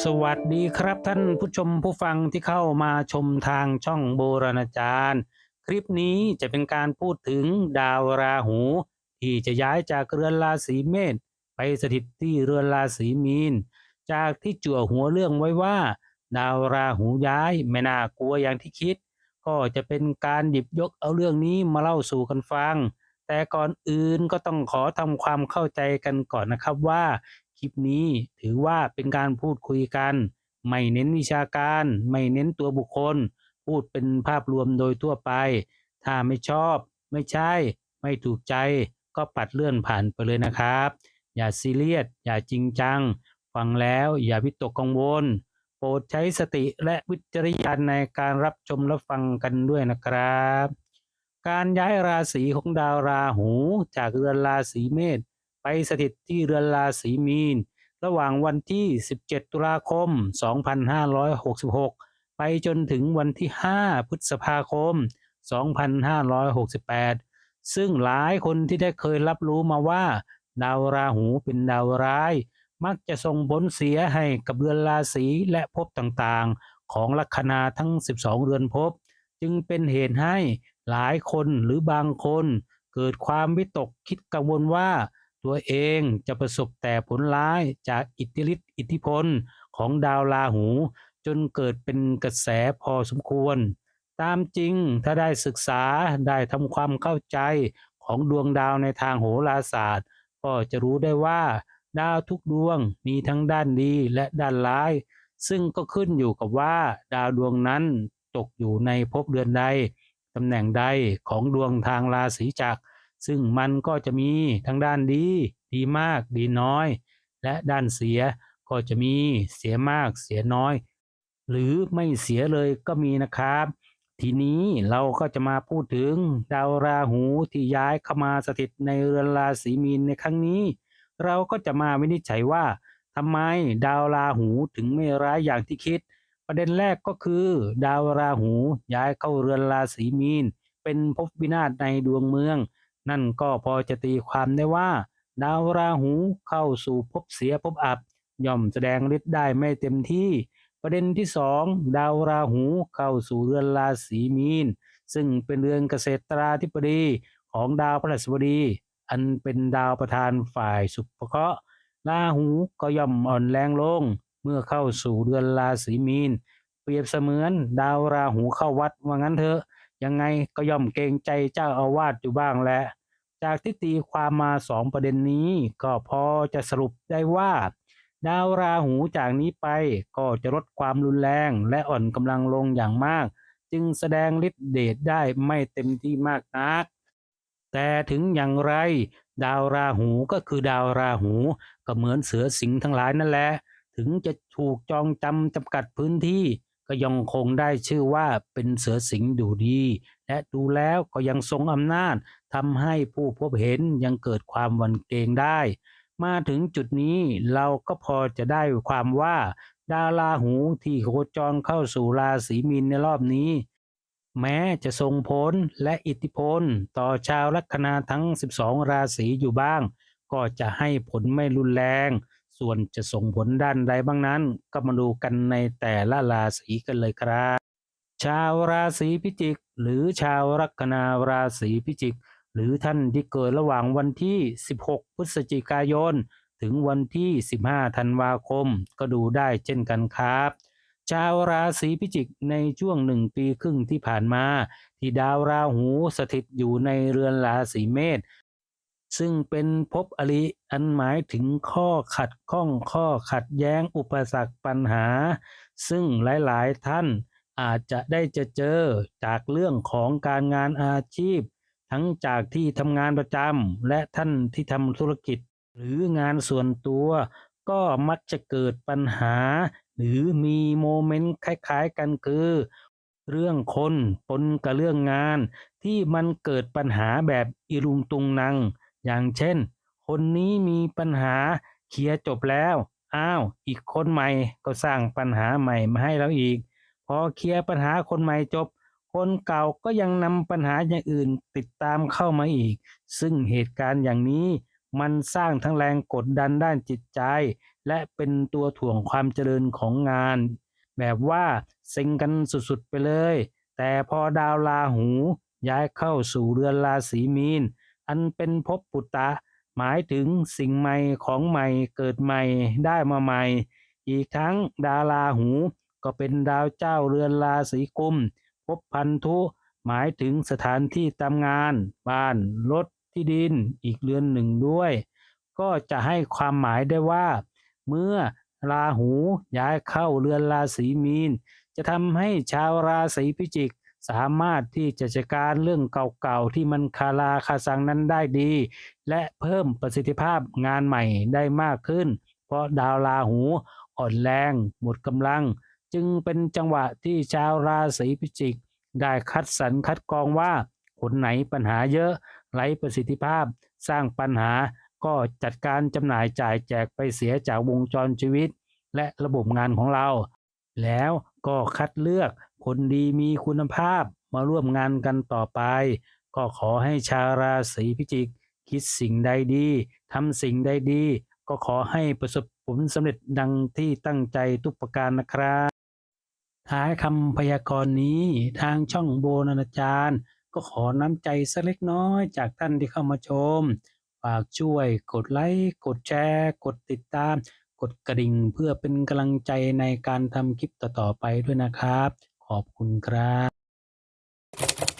สวัสดีครับท่านผู้ชมผู้ฟังที่เข้ามาชมทางช่องโบราณอาจารย์ คลิปนี้จะเป็นการพูดถึงดาวราหู ที่จะย้ายจากเรือนราศีเมษไปสถิตที่เรือนราศีมีน จากที่จั่วหัวเรื่องไว้ว่า ดาวราหูย้ายไม่น่ากลัวอย่างที่คิด ก็จะเป็นการหยิบยกเอาเรื่องนี้มาเล่าสู่กันฟัง แต่ก่อนอื่นก็ต้องขอทำความเข้าใจกันก่อนนะครับว่า ลิปนี้ ถือว่าเป็นการพูดคุยกัน ไม่เน้นวิชาการ ไม่เน้นตัวบุคคล พูดเป็นภาพรวมโดยทั่วไป ถ้าไม่ชอบ ไม่ใช่ ไม่ถูกใจ ก็ปัดเลื่อนผ่านไปเลยนะครับ อย่าซีเรียส อย่าจริงจัง ฟังแล้วอย่าวิตกกังวล โปรดใช้สติและวิจารณญาณในการรับชมและฟังกันด้วยนะครับ การย้ายราศีของดาวราหูจากเรือนราศีเมษ ไปสถิตที่เรือนราศีมีน ระหว่างวันที่ 17 ตุลาคม 2566 ไปจนถึงวันที่ 5 พฤษภาคม 2568 ซึ่งหลายคนที่ได้เคยรับรู้มาว่า ดาวราหูเป็นดาวร้าย มักจะส่งผลเสียให้กับเรือนราศีและภพต่างๆ ของลัคนาทั้ง 12 เรือนภพจึงเป็นเหตุให้หลายคนหรือบางคนเกิดความวิตกคิดกังวลว่า ตัวเองจะประสบแต่ผลร้ายจากอิทธิฤทธิอิทธิพลของดาวราหู จนเกิดเป็นกระแสพอสมควร ตามจริงถ้าได้ศึกษาได้ทำความเข้าใจของดวงดาวในทางโหราศาสตร์ ก็จะรู้ได้ว่า ดาวทุกดวงมีทั้งด้านดีและด้านร้าย ซึ่งก็ขึ้นอยู่กับว่า ดาวดวงนั้นตกอยู่ในภพเดือนใดตำแหน่งใดของดวงทางราศีจักร ซึ่งมันก็จะมีทั้งด้านดี ดีมาก ดีน้อย และด้านเสียก็จะมีเสียมาก เสียน้อย หรือไม่เสียเลยก็มีนะครับ ทีนี้เราก็จะมาพูดถึงดาวราหูที่ย้ายเข้ามาสถิตในเรือนราศีมีนในครั้งนี้ เราก็จะมาวินิจฉัยว่าทำไมดาวราหูถึงไม่ร้ายอย่างที่คิด ประเด็นแรกก็คือ ดาวราหูย้ายเข้าเรือนราศีมีน เป็นภพวินาศในดวงเมือง นั่นก็พอจะตีความได้ว่า ดาวราหูเข้าสู่ภพเสียภพอับ ย่อมแสดงฤทธิ์ได้ไม่เต็มที่ ประเด็นที่สองดาวราหูเข้าสู่เรือนราศีมีน ซึ่งเป็นเรือนเกษตราธิบดีของดาวพฤหัสบดี อันเป็นดาวประธานฝ่ายสุภเคราะห์ราหูก็ย่อมอ่อนแรงลง เมื่อเข้าสู่เรือนราศีมีน เปรียบเสมือนดาวราหูเข้าวัดว่างั้นเถอะ ยังไงก็ย่อมเกรงใจเจ้าอาวาสอยู่บ้างแหละ จากที่ตีความมาสองประเด็นนี้ ก็พอจะสรุปได้ว่า ดาวราหูจากนี้ไปก็จะลดความรุนแรงและอ่อนกำลังลงอย่างมาก จึงแสดงฤทธิ์เดชได้ไม่เต็มที่มากนัก แต่ถึงอย่างไร ดาวราหูก็คือดาวราหูก็เหมือนเสือสิงห์ทั้งหลายนั่นแหละ ถึงจะถูกจองจำจำกัดพื้นที่ ก็ยังคงได้ชื่อว่าเป็นเสือสิงห์ดูดี และดูแล้วก็ยังทรงอำนาจทำให้ผู้พบเห็นยังเกิดความหวันเกรงได้ มาถึงจุดนี้เราก็พอจะได้ความว่า ดาวราหูที่โคจรเข้าสู่ราศีมีนในรอบนี้ แม้จะส่งผลและอิทธิพล ต่อชาวลัคนาทั้ง 12 ราศีอยู่บ้าง ก็จะให้ผลไม่รุนแรง ส่วนจะส่งผลด้านใดบ้างนั้น ก็มาดูกันในแต่ละราศีกันเลยครับ ชาวราศีพิจิก หรือชาวลัคนาราศีพิจิก หรือท่านที่เกิดระหว่างวันที่ 16 พฤศจิกายน ถึงวันที่ 15 ธันวาคม ก็ดูได้เช่นกันครับชาวราศีพิจิกในช่วงหนึ่งปีครึ่งที่ผ่านมา ที่ดาวราหูสถิตอยู่ในเรือนราศีเมษ ซึ่งเป็นภพอริอันหมายถึงข้อขัดข้องข้อขัดแย้งอุปสรรคปัญหา ซึ่งหลายๆท่านอาจจะได้จะเจอจากเรื่องของการงานอาชีพ ทั้งจากที่ทำงานประจำและท่านที่ทำธุรกิจ หรืองานส่วนตัวก็มักจะเกิดปัญหา หรือมีโมเมนต์คล้ายๆกันคือ เรื่องคนปนกับเรื่องงานที่มันเกิดปัญหาแบบอิรุงตุงนัง อย่างเช่น คนนี้มีปัญหาเคลียร์จบแล้ว อ้าว อีกคนใหม่ก็สร้างปัญหาใหม่มาให้เราอีก พอเคลียร์ปัญหาคนใหม่จบ คนเก่าก็ยังนำปัญหาอย่างอื่นติดตามเข้ามาอีก ซึ่งเหตุการณ์อย่างนี้มันสร้างทั้งแรงกดดันด้านจิตใจ และเป็นตัวถ่วงความเจริญของงาน แบบว่าเซ็งกันสุดๆไปเลย แต่พอดาวราหูย้ายเข้าสู่เรือนราศีมีน อันเป็นภพปุตตะหมายถึงสิ่งใหม่ของใหม่เกิดใหม่ได้มาใหม่ อีกทั้งดาราหู ก็เป็นดาวเจ้าเรือนราศีกุมภพพันธุ หมายถึงสถานที่ทำงาน บ้านรถที่ดินอีกเรือนหนึ่งด้วย ก็จะให้ความหมายได้ว่า เมื่อราหูย้ายเข้าเรือนราศีมีน จะทำให้ชาวราศีพิจิก สามารถที่จะจัดการเรื่องเก่าๆที่มันคาราคาซังนั้นได้ดี และเพิ่มประสิทธิภาพงานใหม่ได้มากขึ้น เพราะดาวราหูอ่อนแรง หมดกำลัง จึงเป็นจังหวะที่ชาวราศีพิจิก ได้คัดสรรคัดกรองว่าคนไหนปัญหาเยอะไร้ประสิทธิภาพ สร้างปัญหาก็จัดการจำหน่ายจ่ายแจกไปเสียจากวงจรชีวิต และระบบงานของเรา แล้วก็คัดเลือกคนดีมีคุณภาพมาร่วมงานกันต่อไป ก็ขอให้ชาวราศีพิจิก คิดสิ่งใดดีทำสิ่งใดดี ก็ขอให้ประสบผลสำเร็จดังที่ตั้งใจทุกประการนะครับ ท้ายคำพยากรณ์นี้ทางช่องโบนานาจารย์ ก็ขอน้ำใจสักเล็กน้อยจากท่านที่เข้ามาชม ฝากช่วยกดไลค์ กดแชร์ กดติดตาม กดกระดิ่งเพื่อเป็นกำลังใจในการทำคลิปต่อๆไปด้วยนะครับ ขอบคุณครับ